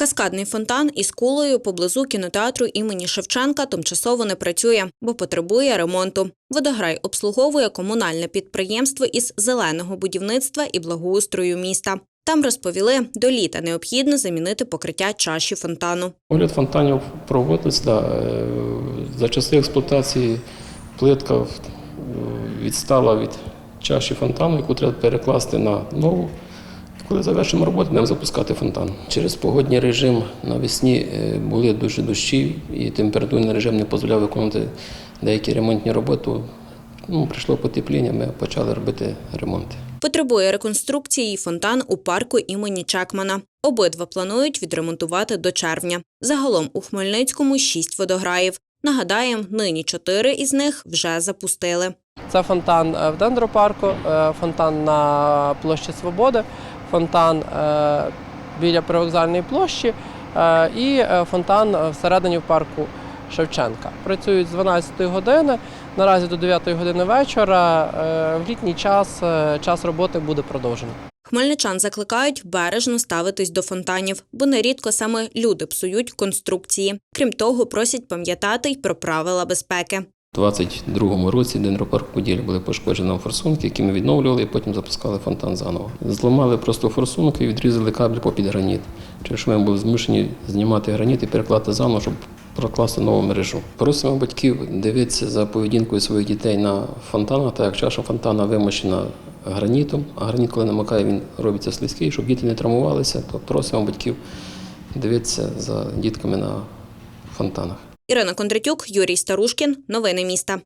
Каскадний фонтан із кулею поблизу кінотеатру імені Шевченка тимчасово не працює, бо потребує ремонту. Водограй обслуговує комунальне підприємство із зеленого будівництва і благоустрою міста. Там розповіли, до літа необхідно замінити покриття чаші фонтану. Огляд фонтанів проводиться да, е, за часи експлуатації плитка відстала від чаші фонтану, яку треба перекласти на нову. Коли завершимо роботу, будемо запускати фонтан. Через погодній режим навесні е, були дуже дощі, і температурний режим не дозволяв виконувати деякі ремонтні роботи. Ну, прийшло потепління, ми почали робити ремонти. Потребує реконструкції фонтан у парку імені Чекмана. Обидва планують відремонтувати до червня. Загалом у Хмельницькому шість водограїв. Нагадаємо, нині чотири із них вже запустили. Це фонтан е, в дендропарку, е, фонтан на площі Свободи, фонтан е, біля привокзальної площі е, і е, фонтан всередині в парку Шевченка. Працюють з 12 години, наразі до 9 години вечора. В літній час час роботи буде продовжений. Хмельничан закликають бережно ставитись до фонтанів, бо нерідко саме люди псують конструкції. Крім того, просять пам'ятати й про правила безпеки. У 22-му році Денропарк Поділля були пошкоджені форсунки, які ми відновлювали і потім запускали фонтан заново. Зламали просто форсунки і відрізали кабель попід граніт. Через що ми були змушені знімати граніт і перекладати заново, щоб прокласти нову мережу. Просимо батьків дивитися за поведінкою своїх дітей на фонтанах, так як чаша фонтана вимощена гранітом, а граніт, коли намокає, він робиться слизький, щоб діти не травмувалися, то просимо батьків дивитися за дітками на фонтанах. Ірина Кондратюк, Юрій Старушкін. Новини міста.